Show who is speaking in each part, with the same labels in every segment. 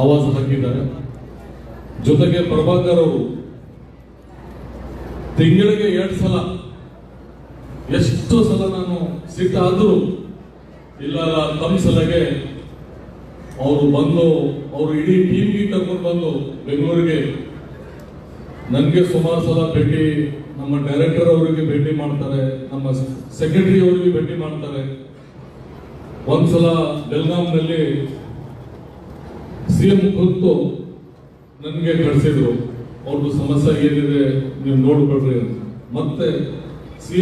Speaker 1: ಆವಾಜ್ ಹಾಕಿದ್ದಾರೆ. ಜೊತೆಗೆ ಪ್ರಭಾಕರ್ ಅವರು ತಿಂಗಳಿಗೆ ಎರಡು ಸಲ, ಎಷ್ಟು ಸಲ ನಾನು ಸಿಟ್ಟಾದ್ರೂ ಇಲ್ಲ ತಮ್ಮ ಸಲಗೆ ಅವರು ಬಂದು, ಅವರು ಇಡೀ ಟೀಮ್ಗೆ ಕರ್ಕೊಂಡು ಬಂದು ಬೆಂಗಳೂರಿಗೆ ನನಗೆ ಸುಮಾರು ಸಲ ಭೇಟಿ, ನಮ್ಮ ಡೈರೆಕ್ಟರ್ ಅವರಿಗೆ ಭೇಟಿ ಮಾಡ್ತಾರೆ, ನಮ್ಮ ಸೆಕ್ರೆಟರಿ ಅವರಿಗೆ ಭೇಟಿ ಮಾಡ್ತಾರೆ. ಒಂದ್ಸಲ ಬೆಲ್ಗಾಂನಲ್ಲಿ ಸಿ ಎಂ ಕುರಿತು ನನಗೆ ಕಳಿಸಿದ್ರು. ಅವ್ರದ್ದು ಸಮಸ್ಯೆ ಏನಿದೆ ನೀವು ನೋಡ್ಕೊಳ್ರಿ ಅಂತ. ಮತ್ತೆ ಸಿ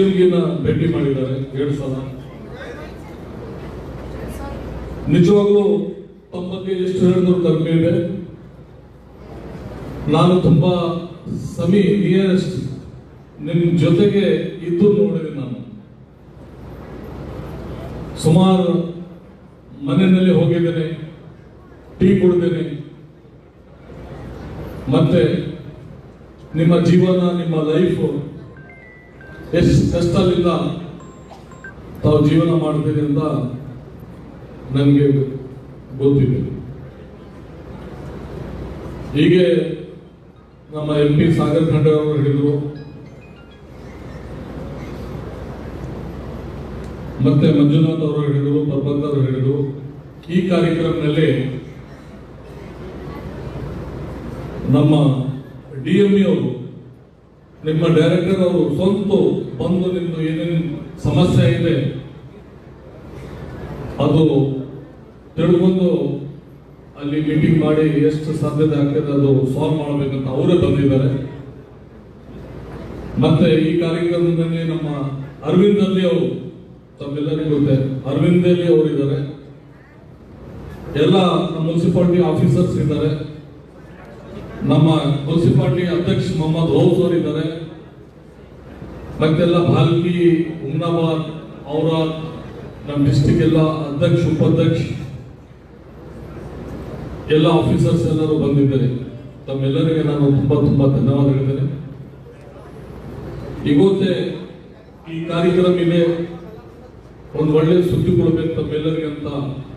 Speaker 1: ಭೇಟಿ ಮಾಡಿದ್ದಾರೆ ಎರಡು ಸಲ. ನಿಜವಾಗ್ಲೂ ತಮ್ಮ ಬಗ್ಗೆ ಎಷ್ಟು ಹೇಳಿದ್ರು ಕಡಿಮೆ ಇದೆ. ನಾನು ತುಂಬಾ ಸಮಿ, ನಿಯರೆಸ್ಟ್ ನಿಮ್ ಜೊತೆಗೆ ಇದ್ದು ನೋಡಿದೆ ನಾನು. ಸುಮಾರು ಮನೆಯಲ್ಲಿ ಹೋಗಿದ್ದೇನೆ. ಮತ್ತೆ ನಿಮ್ಮ ಜೀವನ, ನಿಮ್ಮ ಲೈಫ್ ಎಷ್ಟು ಕಷ್ಟದಿಂದ ತಾವು ಜೀವನ ಮಾಡ್ತೀರಿ ನನಗೆ ಗೊತ್ತಿದೆ. ಹೀಗೆ ನಮ್ಮ ಎಂ ಪಿ ಸಾಗರ್ ಖಂಡ ಅವರು ಹೇಳಿದರು. ಮತ್ತೆ ಮಂಜುನಾಥ್ ಅವರು ಹೇಳಿದರು ಅವರು ಹೇಳಿದರು. ಈ ಕಾರ್ಯಕ್ರಮದಲ್ಲಿ ನಮ್ಮ ಡಿ ಎಂ ಅವರು, ನಿಮ್ಮ ಡೈರೆಕ್ಟರ್ ಅವರು ಸ್ವಂತ ಬಂದು ನಿಮ್ಮದು ಏನೇನು ಸಮಸ್ಯೆ ಇದೆ, ಅದು ತಿಳ್ಕೊಂಡು ಅಲ್ಲಿ ಮೀಟಿಂಗ್ ಮಾಡಿ ಎಷ್ಟು ಸಾಧ್ಯತೆ ಆಗ್ತದೆ ಅದು ಸಾಲ್ವ್ ಮಾಡಬೇಕಂತ ಅವರೇ ಬಂದಿದ್ದಾರೆ. ಮತ್ತೆ ಈ ಕಾರ್ಯಕ್ರಮದಲ್ಲಿ ನಮ್ಮ ಅರವಿಂದ್ ಅಲ್ಲಿ ಅವರು, ತಮ್ಮೆಲ್ಲರಿಗೂ ಗೊತ್ತೆ, ಅರವಿಂದ್ ಅಲ್ಲಿ ಅವರು ಇದ್ದಾರೆ ಎಲ್ಲ ನಮ್ಮ ಮುನ್ಸಿಪಾಲಿಟಿ ಆಫೀಸರ್ಸ್ ಇದ್ದಾರೆ. ನಮ್ಮ ಮುನ್ಸಿಪಾಲಿಟಿ ಅಧ್ಯಕ್ಷ ಮೊಹಮ್ಮದ್ ಹೌಸ್ ಅವರು ಇದ್ದಾರೆ. ಮತ್ತೆಲ್ಲ ಭಾಲ್ಕಿ, ಉಮ್ನಾಬಾದ್ ಅವರ ನಮ್ಮ ಡಿಸ್ಟಿಕ್ ಎಲ್ಲ ಅಧ್ಯಕ್ಷ, ಉಪಾಧ್ಯಕ್ಷ, ಎಲ್ಲ ಆಫೀಸರ್ಸ್ ಎಲ್ಲರೂ ಬಂದಿದ್ದಾರೆ. ತಮ್ಮೆಲ್ಲರಿಗೆ ನಾನು ತುಂಬಾ ತುಂಬಾ ಧನ್ಯವಾದ ಹೇಳಿದ್ದೇನೆ ಇವತ್ತೇ ಈ ಕಾರ್ಯಕ್ರಮ ಇದೆ. ಒಂದು ಒಳ್ಳೆ ಸುದ್ದಿ ಕೊಡಬೇಕು ತಮ್ಮೆಲ್ಲರಿಗೆ ಅಂತ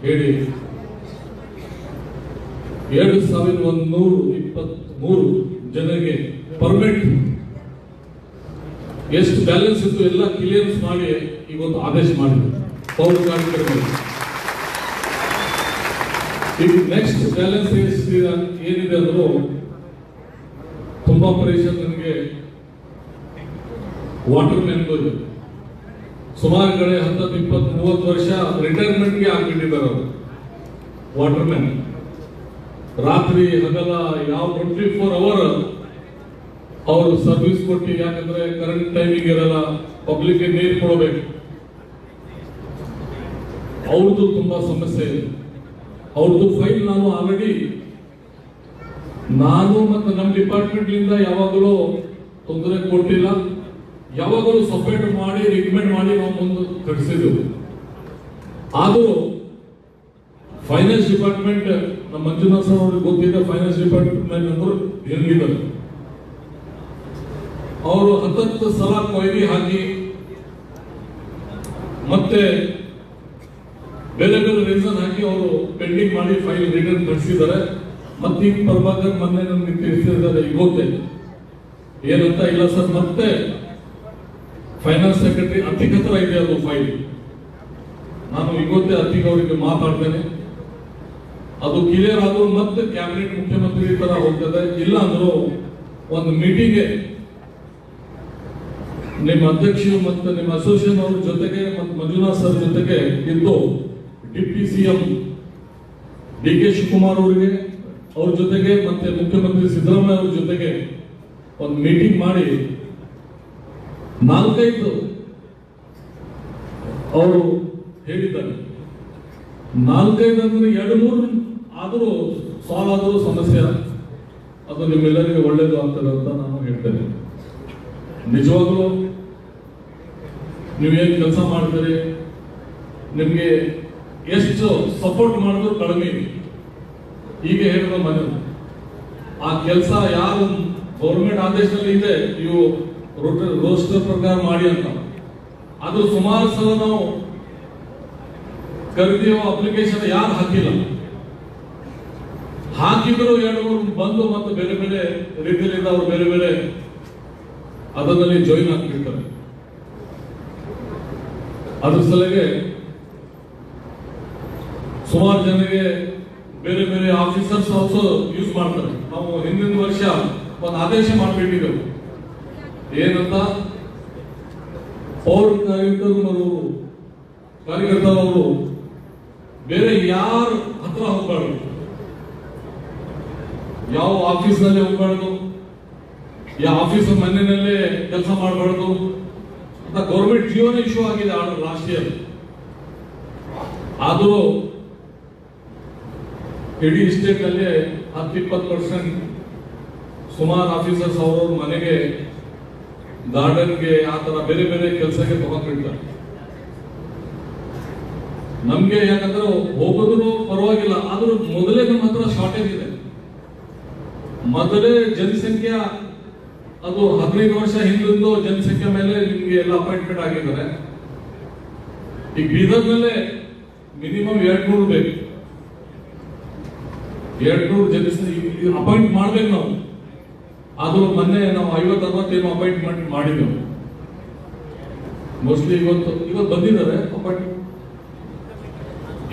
Speaker 1: ಹೇಳಿ. ಎರಡು ಸಾವಿರದ ಒಂದು ನೂರು ಇಪ್ಪತ್ತ್ ಮೂರು ಜನರಿಗೆ ಪರ್ಮಿಟ್ ಎಷ್ಟು ಬ್ಯಾಲೆನ್ಸ್ ಇತ್ತು ಎಲ್ಲ ಕ್ಲಿಯರೆನ್ಸ್ ಮಾಡಿ ಇವತ್ತು ಆದೇಶ ಮಾಡಿದ್ರು. ಪೌರ ಕಾರ್ಮಿಕರು ಈಗ ನೆಕ್ಸ್ಟ್ ಬ್ಯಾಲೆನ್ಸ್ ಏನಿದೆ ಅಂದ್ರು ತುಂಬಾ ಪರೀಕ್ಷೆ ನನಗೆ ವಾಟರ್ ಮ್ಯಾನ್ಗೂ ಬಂದಿದೆ ಸುಮಾರು ಕಡೆ ಹತ್ತತ್ತು ಇಪ್ಪತ್ತು ಮೂವತ್ತು ವರ್ಷ ರಿಟೈರ್ಮೆಂಟ್ಗೆ ಆಗಿಬಿಟ್ಟಿದ್ದಾರೆ ಅವರು. ವಾಟರ್ ಮ್ಯಾನ್ ರಾತ್ರಿ ಹಗಲ ಯಾವ ಟ್ವೆಂಟಿ ಫೋರ್ ಅವರ್ ಅವರು ಸರ್ವಿಸ್ ಕೊಟ್ಟು ಯಾಕಂದ್ರೆ ಕರೆಂಟ್ ಟೈಮಿಂಗ್ ಇರಲ್ಲ ಪಬ್ಲಿಕ್ ನೀರು ಕೊಡಬೇಕು. ಅವ್ರದ್ದು ತುಂಬಾ ಸಮಸ್ಯೆ ಇದೆ. ಅವ್ರದ್ದು ಫೈಲ್ ನಾನು ಆಲ್ರೆಡಿ ನಾನು ಮತ್ತು ನಮ್ಮ ಡಿಪಾರ್ಟ್ಮೆಂಟ್ ಇಂದ ಯಾವಾಗಲೂ ತೊಂದರೆ ಕೊಟ್ಟಿಲ್ಲ. ಯಾವಾಗಲೂ ಸಪರೇಟ್ ಮಾಡಿ ರಿಕಮೆಂಡ್ ಮಾಡಿ ನಾವು ಮುಂದೆ ಕಟ್ಸಿದ್ದು ಆದರೂ ಫೈನಾನ್ಸ್ ಡಿಪಾರ್ಟ್ಮೆಂಟ್ ನಮ್ಮ ಮಂಜುನಾಥ್ ಸರ್ ಅವರಿಗೆ ಗೊತ್ತಿದೆ ಫೈನಾನ್ಸ್ ಡಿಪಾರ್ಟ್ಮೆಂಟ್ ಅಂದ್ರೆ ಹೆಂಗಿದ್ದಾರೆ ಅವರು ಹತ್ತತ್ತು ಸಲ ಕೊಯ್ಲಿ ಹಾಕಿ ಮತ್ತೆ ಬೇರೆ ಬೇರೆ ರೀಸನ್ ಹಾಕಿ ಅವರು ಪೆಂಡಿಂಗ್ ಮಾಡಿ ಫೈಲ್ ರಿಟರ್ನ್ ಕಳಿಸಿದ್ದಾರೆ. ಮತ್ತೆ ಈಗ ಪ್ರಭಾಕರ್ ಮೊನ್ನೆ ನಮ್ಗೆ ತಿಳಿಸಿದ್ದಾರೆ ಇವತ್ತೇ ಏನಂತ ಇಲ್ಲ ಸರ್, ಮತ್ತೆ ಫೈನಾನ್ಸ್ ಸೆಕ್ರೆಟರಿ ಅತಿಕ್ ಹತ್ರ ಇದೆ ಅದು ಫೈಲ್ ನಾನು ಇವತ್ತೇ ಅತಿಕ್ ಅವರಿಗೆ ಮಾತಾಡ್ತೇನೆ. ಅದು ಕ್ಲಿಯರ್ ಆದ್ರೂ ಮತ್ತೆ ಕ್ಯಾಬಿನೆಟ್ ಮುಖ್ಯಮಂತ್ರಿ ತರ ಹೋಗ್ತದೆ. ಇಲ್ಲ ಅಂದ್ರೂ ಒಂದು ಮೀಟಿಂಗ್ ನಿಮ್ಮ ಅಧ್ಯಕ್ಷರು ಮತ್ತು ನಿಮ್ಮ ಅಸೋಸಿಯೇಷನ್ ಅವ್ರ ಜೊತೆಗೆ ಮತ್ತು ಮಂಜುನಾಥ್ ಸರ್ ಜೊತೆಗೆ ಇದ್ದು deputy CM D K Shivakumar ಅವರಿಗೆ, ಅವ್ರ ಜೊತೆಗೆ ಮತ್ತೆ ಮುಖ್ಯಮಂತ್ರಿ ಸಿದ್ದರಾಮಯ್ಯ ಅವ್ರ ಜೊತೆಗೆ ಒಂದು ಮೀಟಿಂಗ್ ಮಾಡಿ ನಾಲ್ಕೈದು ಅವರು ಹೇಳಿದ್ದಾರೆ. ನಾಲ್ಕೈದು ಅಂದ್ರೆ ಎರಡು ಮೂರು ಆದರೂ ಸಾಲ್ವ್ ಆದರೂ ಸಮಸ್ಯೆ. ಅದು ನಿಮ್ಮೆಲ್ಲರಿಗೆ ಒಳ್ಳೇದು ಆಗ್ತದೆ ಅಂತ ನಾನು ಹೇಳ್ತೇನೆ. ನಿಜವಾಗ್ಲೂ ನೀವೇನು ಕೆಲಸ ಮಾಡ್ತೀರಿ? ನಿಮಗೆ ಎಷ್ಟು ಸಪೋರ್ಟ್ ಮಾಡಿದ್ರು ಕಡಿಮೆ ಈಗ ಹೀಗೆ ಹೇಳಿದ ಮನೆ. ಆ ಕೆಲಸ ಯಾರು ಗೌರ್ಮೆಂಟ್ ಆದೇಶದಲ್ಲಿ ಇದೆ ಇವು ರೋಸ್ಟರ್ ಪ್ರಕಾರ ಮಾಡಿ ಅಂತ. ಅದು ಸುಮಾರು ಸಲ ನಾವು ಕರೆದಿರೋ ಅಪ್ಲಿಕೇಶನ್ ಯಾರು ಹಾಕಿಲ್ಲ. ಹಾಕಿದ್ರು ಎರಡು ಮೂರು ಬಂದು ಮತ್ತು ಬೇರೆ ಬೇರೆ ರೀತಿಯಲ್ಲಿ ಅವರು ಬೇರೆ ಬೇರೆ ಅದರಲ್ಲಿ ಜಾಯಿನ್ ಆಗ್ತಿರ್ತಾರೆ. ಅದ್ರ ಸಲಗೆ ಸುಮಾರು ಜನರಿಗೆ ಬೇರೆ ಬೇರೆ ಆಫೀಸರ್ಸ್ ಆಲ್ಸೋ ಯೂಸ್ ಮಾಡ್ತಾರೆ. ನಾವು ಹಿಂದಿನ ವರ್ಷ ಒಂದು ಆದೇಶ ಮಾಡಿಬಿಟ್ಟಿದ್ದೆವು. ಏನಂತ? ಪೌರ ಕಾರ್ಯಕರ್ತರು ಕಾರ್ಯಕರ್ತರವರು ಬೇರೆ ಯಾರು ಹತ್ರ ಹೋಗ್ಬಾರ್ದು ಯಾವ ಆಫೀಸ್ನಲ್ಲಿ ಹೋಗ್ಬಾರ್ದು ಯಾವ ಆಫೀಸ್ ಮನೆಯಲ್ಲೇ ಕೆಲಸ ಮಾಡಬಾರ್ದು? ಅಂತ ಗೌರ್ಮೆಂಟ್ ಜೀವನ ಇಶ್ಯೂ ಆಗಿದೆ ಆರ್ಡರ್ ಲಾಸ್ಟ್ ಇಯರ್ ಆದರೂ ಇಡೀ ಸ್ಟೇಟ್ನಲ್ಲಿ ಹತ್ತು ಇಪ್ಪತ್ತು ಪರ್ಸೆಂಟ್ ಸುಮಾರು ಆಫೀಸರ್ಸ್ ಅವ್ರವ್ರ ಮನೆಗೆ ಗಾರ್ಡನ್ಗೆ ಆ ತರ ಬೇರೆ ಬೇರೆ ಕೆಲಸಕ್ಕೆ ತಗೊಂಡಿರ್ತಾರೆ ನಮ್ಗೆ ಯಾಕಂದ್ರೆ ಹೋಗೋದ್ರು ಪರವಾಗಿಲ್ಲ, ಆದ್ರೂ ಮೊದಲೇ ನಮ್ಮ ಹತ್ರ ಶಾರ್ಟೇಜ್ ಇದೆ. ಮೊದಲೇ ಜನಸಂಖ್ಯೆ ಅದು ಹದಿನೈದು ವರ್ಷ ಹಿಂದಿಂದು ಜನಸಂಖ್ಯೆ ಮೇಲೆ ನಿಮ್ಗೆ ಎಲ್ಲ ಅಪಾಯಿಂಟ್ಮೆಂಟ್ ಆಗಿದ್ದಾರೆ. ಈಗ ಬೀದರ್ ಮೇಲೆ ಮಿನಿಮಮ್ ಎರಡ್ ನೂರು ಬೇಕು ಎರಡ್ ನೂರು ಜನಸಂಖ್ಯೆ ಅಪಾಯಿಂಟ್ ಮಾಡ್ಬೇಕು ನಾವು. ಆದ್ರೂ ಮೊನ್ನೆ ನಾವು ಐವತ್ ಅರವತ್ತೇನು ಅಪಾಯಿಂಟ್ಮೆಂಟ್ ಮಾಡಿದ್ದೆವು ಮೋಸ್ಟ್ಲಿ ಇವತ್ತು ಇವತ್ತು ಬಂದಿದ್ದಾರೆ ಅಪಾಯಿಂಟ್ಮೆಂಟ್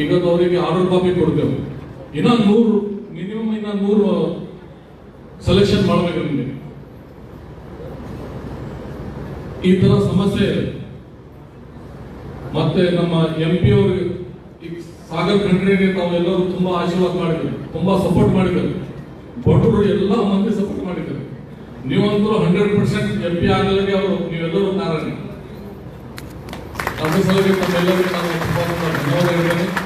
Speaker 1: ಇವತ್ತು ಅವರಿಗೆ ಆರ್ಡರ್ ಕಾಪಿ ಕೊಡ್ತೇವೆ. ಇನ್ನ ನೂರು, ಮಿನಿಮಮ್ ಇನ್ನ ನೂರು ಸೆಲೆಕ್ಷನ್ ಮಾಡಬೇಕು ನಿಮಗೆ. ಈ ತರ ಸಮಸ್ಯೆ ಮತ್ತೆ ನಮ್ಮ ಎಂ ಪಿ ಅವರು ಸಾಗರ್ ಖಂಡ್ರೆಗೆ ತಾವೆಲ್ಲರೂ ತುಂಬಾ ಆಶೀರ್ವಾದ ಮಾಡಿದ್ರು, ತುಂಬಾ ಸಪೋರ್ಟ್ ಮಾಡಿದ್ದಾರೆ ಭಟ್ರು ಎಲ್ಲ ಮಂದಿ ಸಪೋರ್ಟ್ ಮಾಡಿದ್ದಾರೆ ನೀವಂತೂ ಹಂಡ್ರೆಡ್ ಪರ್ಸೆಂಟ್ ಎಂ ಪಿ ಆಗಲಿಗೆ ಅವರು, ನೀವೆಲ್ಲರೂ ಕಾರಣ. ಅದ್ರ ಸಲುವಾಗಿ ತಮ್ಮೆಲ್ಲರಿಗೂ ನಾನು ತುಂಬಾ ಧನ್ಯವಾದ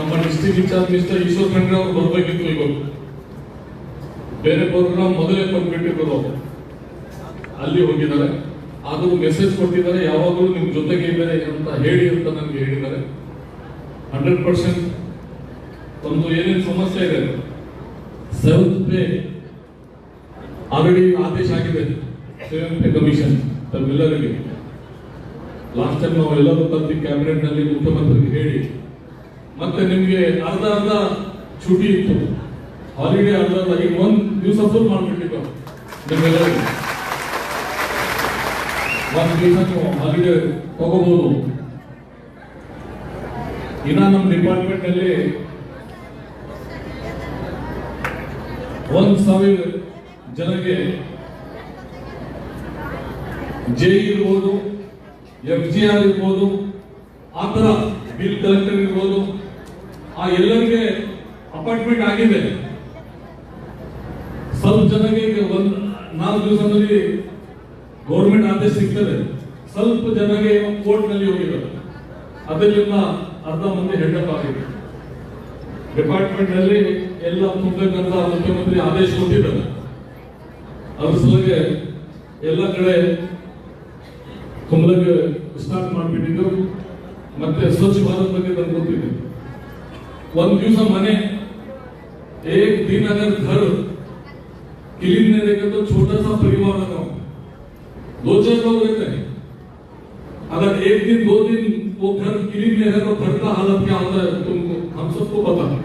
Speaker 1: ನಮ್ಮ district in charge mister Eshwar Khandre ಅವರು ಬರಬೇಕಿತ್ತು ಇವತ್ತು ಬೇರೆ ಪ್ರೋಗ್ರಾಮ್ ಮೊದಲೇ ಬಂದ್ಬಿಟ್ಟಿರೋದು ಅಲ್ಲಿ ಹೋಗಿದ್ದಾರೆ. ಆದರೂ ಮೆಸೇಜ್ ಕೊಟ್ಟಿದ್ದಾರೆ, ಯಾವಾಗಲೂ ನಿಮ್ ಜೊತೆಗೆ ಇದ್ದಾರೆ ಅಂತ ಹೇಳಿ ಅಂತ ನನಗೆ ಹೇಳಿದ್ದಾರೆ. ಹಂಡ್ರೆಡ್ ಪರ್ಸೆಂಟ್ ಒಂದು ಏನೇನು ಸಮಸ್ಯೆ ಇದೆ? ಸೆವೆಂತ್ ಪೇ ಆಲ್ರೆಡಿ ಆದೇಶ ಆಗಿದೆ. ಸೆವೆಂತ್ ಪೇ ಕಮಿಷನ್ ತಮ್ಮೆಲ್ಲರಿಗೆ. ಲಾಸ್ಟ್ ಟೈಮ್ ನಾವು ಎಲ್ಲರೂ ತಂದು ಕ್ಯಾಬಿನೆಟ್ನಲ್ಲಿ ಮುಖ್ಯಮಂತ್ರಿಗೆ ಹೇಳಿ ಮತ್ತೆ ನಿಮಗೆ ಅರ್ಧ ಅರ್ಧ ಚುಟಿ ಇತ್ತು. ಹಾಲಿಡೇ ಅರ್ಧ ಅರ್ಧ. ಈಗ ಒಂದ್ ದಿವಸ ಫುಲ್ ಮಾಡಿಬಿಟ್ಟಿತ್ತು ಒಂದ್ ಒಂದು ದಿವಸ ಹಾಲಿಡೇ ತಗೋಬಹುದು ಇನ್ನ ನಮ್ಮ ಡಿಪಾರ್ಟ್ಮೆಂಟ್ನಲ್ಲಿ ಒಂದ್ ಸಾವಿರ ಜನಕ್ಕೆ ಜೆ ಇರ್ಬೋದು ಎಫ್ ಜಿ ಆರ್ ಇರ್ಬೋದು, ಆ ಬಿಲ್ ಕಲೆಕ್ಟರ್ ಇರ್ಬೋದು. ಆ ಎಲ್ಲರಿಗೆ ಅಪಾಯಿಂಟ್ಮೆಂಟ್ ಆಗಿದೆ. ಸ್ವಲ್ಪ ಜನಕ್ಕೆ ಒಂದು ನಾಲ್ಕು ದಿವಸದಲ್ಲಿ ಗೌರ್ಮೆಂಟ್ ಆದೇಶ ಸಿಗ್ತದೆ. ಸ್ವಲ್ಪ ಜನಗೆ ಕೋರ್ಟ್ನಲ್ಲಿ ಹೋಗಿದ್ದಾರೆ. ಅದರಿಂದ ಅರ್ಧ ಮಂದಿ ಹೆಡ್ಅಪ್ ಆಗಿದೆ ಡಿಪಾರ್ಟ್ಮೆಂಟ್ನಲ್ಲಿ ಎಲ್ಲ ತುಂಬಬೇಕಂತ ಮುಖ್ಯಮಂತ್ರಿ ಆದೇಶ ಕೊಟ್ಟಿದ್ದಾರೆ. ಅದ್ರ ಸಲಗೆ ಎಲ್ಲ ಕಡೆ ತುಂಬಲಿಕ್ಕೆ ಸ್ಟಾರ್ಟ್ ಮಾಡಿಬಿಟ್ಟಿದ್ದು. ಮತ್ತೆ ಸ್ವಚ್ಛ ಭಾರತ್ ಬಗ್ಗೆ ತಂದು ಗೊತ್ತಿದೆ. ಒಂದ್ ದಿವಸ ಮನೆ एक दिन अगर घर क्लीन नहीं रहेगा तो छोटा सा परिवार है गाँव दो चार लोग रहते हैं अगर एक दिन दो दिन वो घर क्लीन नहीं है तो घर का हालत क्या होता है तुमको हम सबको पता है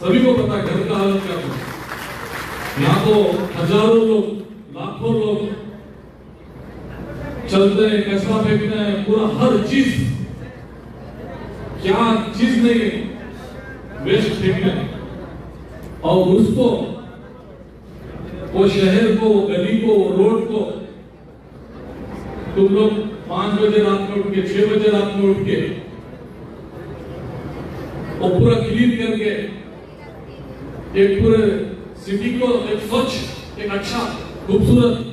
Speaker 1: सभी को पता है घर का हालत क्या होता है यहाँ तो हजारों लोग लाखों लोग चलते हैं कचरा फेंकते हैं पूरा हर चीज क्या चीज नहीं और उसको वो शहर को गली को रोड को तुम लोग पाँच बजे रात में उठ के छह बजे रात में उठ के वो पूरा क्लीन करके एक पूरे सिटी को एक स्वच्छ एक अच्छा खूबसूरत